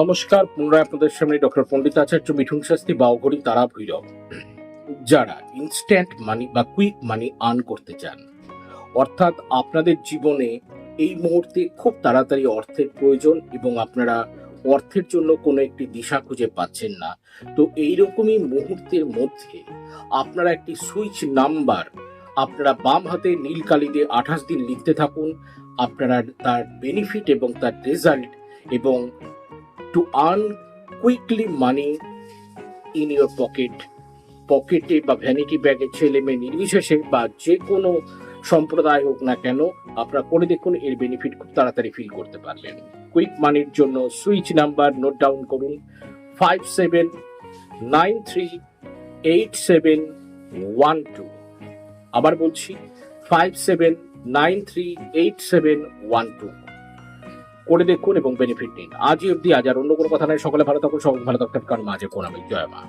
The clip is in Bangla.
নমস্কার, পুনরায় আপনাদের সামনে ডক্টর পণ্ডিত আচার্য মিঠুন শাস্তি বাউঘড়ি তারা ভৈরব। যারা ইনস্ট্যান্ট মানি বা কুইক মানি আর্ন করতে চান, অর্থাৎ আপনাদের জীবনে এই মুহূর্তে খুব তাড়াতাড়ি অর্থের প্রয়োজন এবং আপনারা অর্থের জন্য কোনো একটি দিশা খুঁজে পাচ্ছেন না, তো এইরকমই মুহূর্তের মধ্যে আপনারা একটি সুইচ নাম্বার আপনারা বাম হাতে নীল কালি দিয়ে আঠাশ দিন লিখতে থাকুন, আপনারা তার বেনিফিট এবং তার রেজাল্ট এবং to earn quickly money in your pocket পকেটে বা ভ্যানিটি ব্যাগে ছেলে মেয়ে নির্বিশেষে বা যে কোনো সম্প্রদায় হোক না কেন, আপনারা করে দেখুন, এর বেনিফিট খুব তাড়াতাড়ি ফিল করতে পারবেন কুইক মানির জন্য সুইচ নাম্বার নোট ডাউন করুন। Five seven nine three eight seven one two আবার বলছি five seven nine three eight seven one two করে দেখুন এবং বেনিফিট নিন। আজই অব্দি আজ আর অন্য কোনো কথা নয় সকলে ভালো থাকুন সকলে ভালো থাকতে কারণ মাঝে কোন আমি জয় মা।